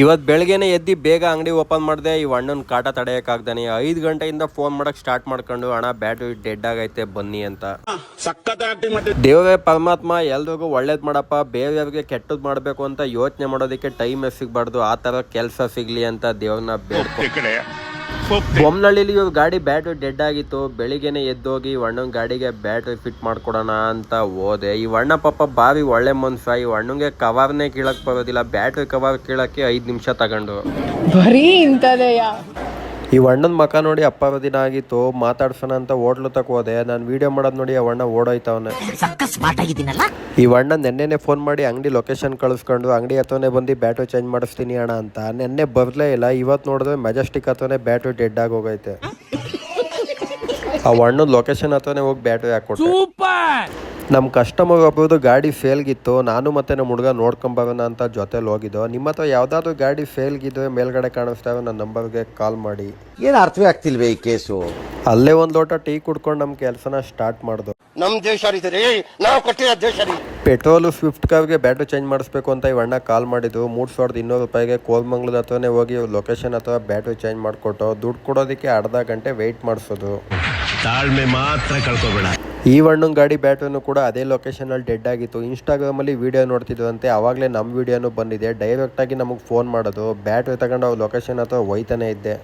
ಇವತ್ತು ಬೆಳಗ್ಗೆನೆ ಎದ್ದು ಬೇಗ ಅಂಗಡಿ ಓಪನ್ ಮಾಡಿದೆ ಈ ಅಣ್ಣನ ಕಾಟ ತಡೆಯೋಕ್ಕಾಗ್ದಾನೆ. ಐದು ಗಂಟೆಯಿಂದ ಫೋನ್ ಮಾಡಕ್ ಸ್ಟಾರ್ಟ್ ಮಾಡ್ಕೊಂಡು ಅಣ್ಣ ಬ್ಯಾಟ್ರಿ ಡೆಡ್ ಆಗೈತೆ ಬನ್ನಿ ಅಂತ. ದೇವೇ ಪರಮಾತ್ಮ ಎಲ್ರಿಗೂ ಒಳ್ಳೇದ್ ಮಾಡಪ್ಪ ಬೇರೆಯವ್ರಿಗೆ ಕೆಟ್ಟದ್ ಮಾಡಬೇಕು ಅಂತ ಯೋಚನೆ ಮಾಡೋದಕ್ಕೆ ಟೈಮ್ ಸಿಗ್ಬಾರ್ದು ಆ ತರ ಕೆಲಸ ಸಿಗ್ಲಿ ಅಂತ ದೇವ್ರನ್ನ ಬೇಡ ಬೊಮ್ಮನಹಳ್ಳಿಲಿ ಇವ್ರ ಗಾಡಿ ಬ್ಯಾಟ್ರಿ ಡೆಡ್ ಆಗಿತ್ತು. ಬೆಳಿಗ್ಗೆನೆ ಎದ್ದೋಗಿ ಅಣ್ಣನ ಗಾಡಿಗೆ ಬ್ಯಾಟ್ರಿ ಫಿಟ್ ಮಾಡ್ಕೊಡೋಣ ಅಂತ ಹೋದೆ. ಈ ಅಣ್ಣ ಪಾಪ ಬಾವಿ ಒಳ್ಳೆ ಮನುಷ್ಯ. ಈ ಅಣ್ಣಂಗೆ ಕವರ್ನೇ ಕೀಳಕ್ ಬರೋದಿಲ್ಲ. ಬ್ಯಾಟ್ರಿ ಕವರ್ ಕೀಳಕ್ಕೆ ಐದು ನಿಮಿಷ ತಗೊಂಡು. ಬರೀ ಇಂಥದೆಯಾ? ಈ ಅಣ್ಣನ ಮಕ ನೋಡಿ ಅಪ್ಪ ದಿನ ಆಗಿತ್ತು, ಮಾತಾಡ್ಸೋಣ ಅಂತ ಹೋಟ್ಲು ತಕ ಹೋದೆ. ನಾನು ವಿಡಿಯೋ ಮಾಡೋದು ನೋಡಿ ಆ ಅಣ್ಣ ಓಡೋಯ್ತವನೆ ಈ ಅಣ್ಣ ನೆನ್ನೆನೆ ಫೋನ್ ಮಾಡಿ ಅಂಗಡಿ ಲೊಕೇಶನ್ ಕಳಿಸ್ಕೊಂಡು, ಅಂಗಡಿ ಹತ್ರನೇ ಬಂದು ಬ್ಯಾಟ್ರಿ ಚೇಂಜ್ ಮಾಡಿಸ್ತೀನಿ ಅಣ್ಣ ಅಂತ. ನೆನ್ನೆ ಬರಲೇ ಇಲ್ಲ ಇವತ್ತು ನೋಡಿದ್ರೆ ಮೆಜೆಸ್ಟಿಕ್ ಹತ್ರನೇ ಬ್ಯಾಟ್ರಿ ಡೆಡ್ ಆಗಿ ಹೋಗೈತೆ. ಆ ಅಣ್ಣನ ಲೊಕೇಶನ್ ಹತ್ರನೇ ಹೋಗಿ ಬ್ಯಾಟ್ರಿ ಹಾಕೊಟ್ಟೆ ನಮ್ಮ ಕಸ್ಟಮರ್ ಒಬ್ಬರದು ಗಾಡಿ ಫೇಲ್ಗಿತ್ತು ನಾನು ಮತ್ತೆ ನಮ್ಮ ಹುಡುಗ ನೋಡ್ಕೊಂಬರೋಣ ಅಂತ ಜೊತೆಲಿ ಹೋಗಿದ್ದೋ ನಿಮ್ಮ ಹತ್ರ ಯಾವ್ದಾದ್ರು ಗಾಡಿ ಫೇಲ್ಗಿದ್ರೆ ಮೇಲ್ಗಡೆ ಕಾಣಿಸ್ತಾವೆ ನನ್ನ ನಂಬರ್ಗೆ ಕಾಲ್ ಮಾಡಿ. ಏನು ಅರ್ಥವೇ ಆಗ್ತಿಲ್ವೇ ಈ ಕೇಸು? ಅಲ್ಲೇ ಒಂದು ಲೋಟ ಟೀ ಕುಡ್ಕೊಂಡು ನಮ್ಮ ಕೆಲಸನ ಸ್ಟಾರ್ಟ್ ಮಾಡ್ದು. ನಮ್ ದೇಶ ರೀ ನಾವು ಕಟ್ಟಿರೋ ದೇಶ ರೀ ಪೆಟ್ರೋಲು ಸ್ವಿಫ್ಟ್ ಕಾರ್ಗೆ ಬ್ಯಾಟ್ರಿ ಚೇಂಜ್ ಮಾಡಿಸ್ಬೇಕು ಅಂತ ಈ ಅಣ್ಣ ಕಾಲ್ ಮಾಡಿದ್ದು. ಮೂರು ಸಾವಿರದ ಇನ್ನೂರು ರೂಪಾಯಿಗೆ ಕೋಲ್ಮಂಗ್ಲದ ಹತ್ರನೇ ಹೋಗಿ ಲೊಕೇಶನ್ ಅಥವಾ ಬ್ಯಾಟ್ರಿ ಚೇಂಜ್ ಮಾಡಿಕೊಟ್ಟು ದುಡ್ಡು ಕೊಡೋದಕ್ಕೆ ಅರ್ಧ ಗಂಟೆ ವೆಯ್ಟ್ ಮಾಡಿಸೋದು. ತಾಳ್ಮೆ ಮಾತ್ರ ಕಳ್ಕೊಬೇಡ. ಈ ಹಣ್ಣಿನ ಗಾಡಿ ಬ್ಯಾಟ್ರಿನೂ ಕೂಡ ಅದೇ ಲೊಕೇಶನಲ್ಲಿ ಡೆಡ್ ಆಗಿತ್ತು ಇನ್ಸ್ಟಾಗ್ರಾಮಲ್ಲಿ ವೀಡಿಯೋ ನೋಡ್ತಿದ್ದಂತೆ ಆವಾಗಲೇ ನಮ್ಮ ವೀಡಿಯೋನೂ ಬಂದಿದೆ ಡೈರೆಕ್ಟಾಗಿ ನಮಗೆ ಫೋನ್ ಮಾಡೋದು ಬ್ಯಾಟ್ರಿ ತಗೊಂಡು ಅವ್ರು ಲೊಕೇಶನ್ ಅಥವಾ ಹೋಯ್ತಾನೆ ಇದ್ದೆ